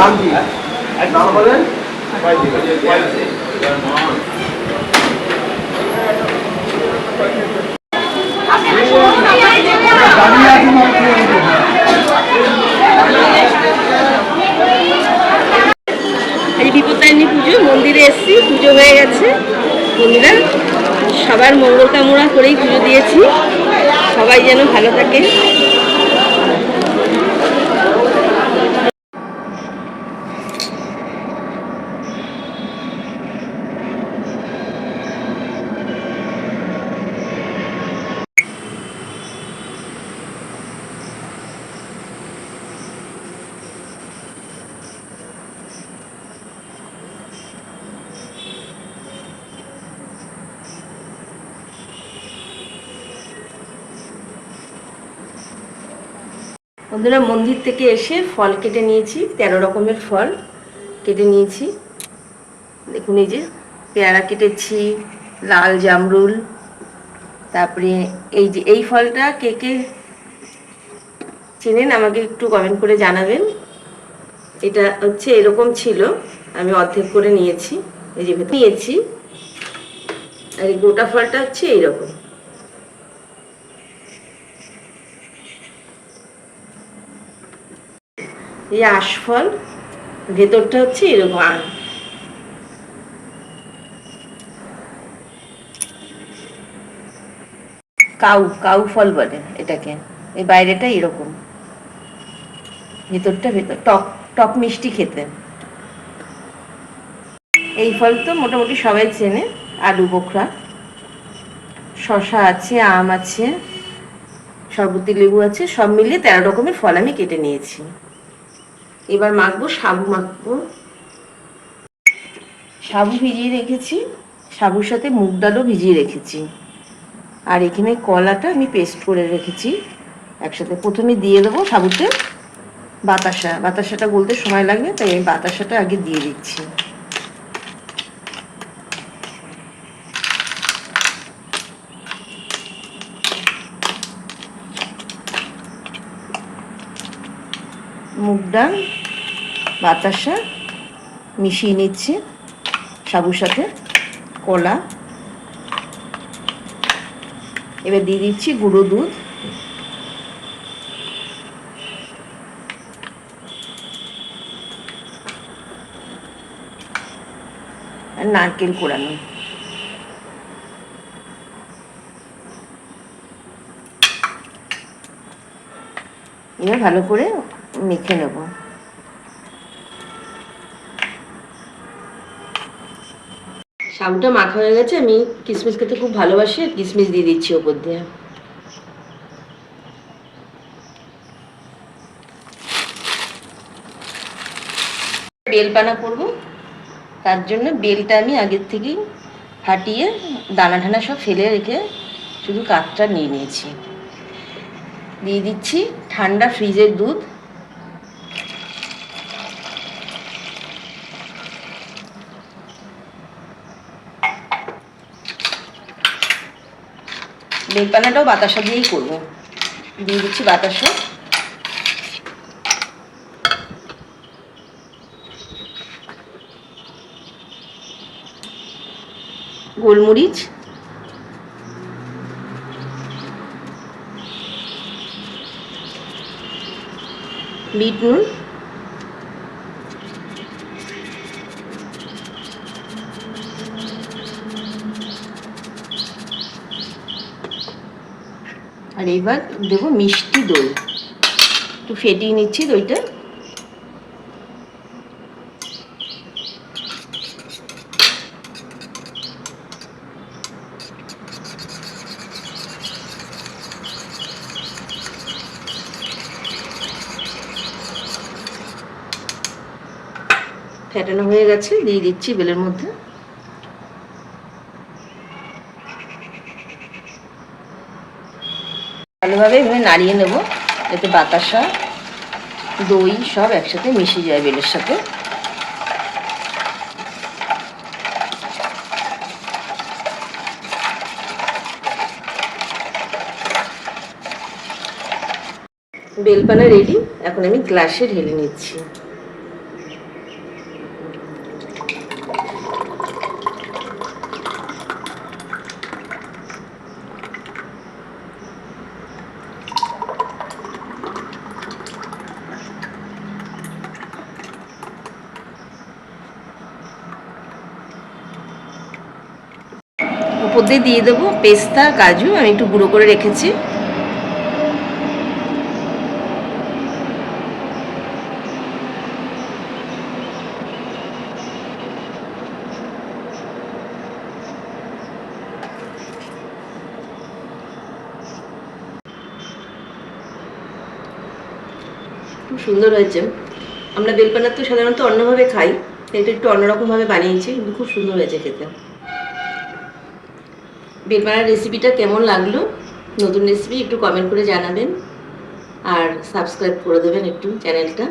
নাম কি নাম পুজো মন্দিরে এসেছি, পুজো হয়ে গেছে। বন্ধুরা, সবার মঙ্গল কামনা করেই পুজো দিয়েছি। সবাই যেন ভালো থাকে। বন্ধুরা, মন্দির থেকে এসে ফল কেটে নিয়েছি, তেরো রকমের ফল কেটে নিয়েছি। দেখুন এই যে, পেয়ারা কেটেছি, লাল জামরুল, তারপরে এই যে, এই ফলটা কে কে চেনেন আমাকে একটু কমেন্ট করে জানাবেন। এটা হচ্ছে এরকম ছিল, আমি অর্ধেক করে নিয়েছি, এই যে নিয়েছি, আর এই গোটা ফলটা হচ্ছে এইরকম। এই আশফল, ভেতরটা হচ্ছে এরকম কাউ কাউ ফল বলে এটাকে। এই বাইরেটা এরকম। ভেতরটা ভেতর, টক টক মিষ্টি খেতে। এই ফল তো মোটামুটি সবাই চেনে, আলু, বোখরা। শশা আছে, আম আছে সরবতি লেবু আছে, সব মিলিয়ে তেরো রকমের ফল আমি কেটে নিয়েছি। এবার মাখবো, সাবু মাখবো। সাবু ভিজিয়ে রেখেছি, সাবুর সাথে মুগ ডালও ভিজিয়ে রেখেছি। আর এখানে কলাটা আমি পেস্ট করে রেখেছি। একসাথে প্রথমে দিয়ে দেবো সাবুতে বাতাসা। বাতাসাটা বলতে সময় লাগবে, তাই আমি বাতাসাটা আগে দিয়ে দিচ্ছি। মুগ ডাল, বাতাসা, মিশিয়ে নিচ্ছি সাবুর সাথে, কলা। এবার দিয়ে দিচ্ছি গুঁড়ো দুধ। আর নারকেল কোড়ানো এবার ভালো করে মেখে নেব। সাবুটা মাখা হয়ে গেছে, আমি কিশমিশ খেতে খুব ভালোবাসি কিশমিশ দিয়ে দিচ্ছি ওপর দিয়ে। বেলপানা করব, তার জন্য বেলটা আমি আগের থেকেই ফাটিয়ে দানা ঠানা সব ফেলে রেখে শুধু কাঠটা নিয়ে নিয়েছি। দিয়ে দিচ্ছি ঠান্ডা ফ্রিজের দুধ। বেলপানাটাও বাতাসা দিয়েই করব। দিয়ে দিচ্ছি বাতাসা। গোলমরিচ। বিট নুন। আর এবার দেবো মিষ্টি দই। একটু ফেটিয়ে নিচ্ছি দইটা। ফেটানো হয়ে গেছে, দিয়ে দিচ্ছি বেলের মধ্যে। ভালোভাবে এভাবে নাড়িয়ে নেব, যাতে বাতাসা, দই সব একসাথে মিশে যায় বেলের সাথে। বেলপানা রেডি এখন আমি গ্লাসে ঢেলে নিচ্ছি। ওপর দিয়ে দিয়ে দেবো, পেস্তা, কাজু, আমি একটু গুঁড়ো করে রেখেছি। খুব সুন্দর হয়েছে। আমরা বেলপানা তো সাধারণত অন্যভাবে খাই এটা একটু অন্যরকমভাবে বানিয়েছি, কিন্তু খুব সুন্দর হয়েছে খেতে। বেলপানার রেসিপিটা কেমন লাগল? নতুন রেসিপি একটু কমেন্ট করে জানাবেন। আর সাবস্ক্রাইব করে দেবেন একটু চ্যানেলটা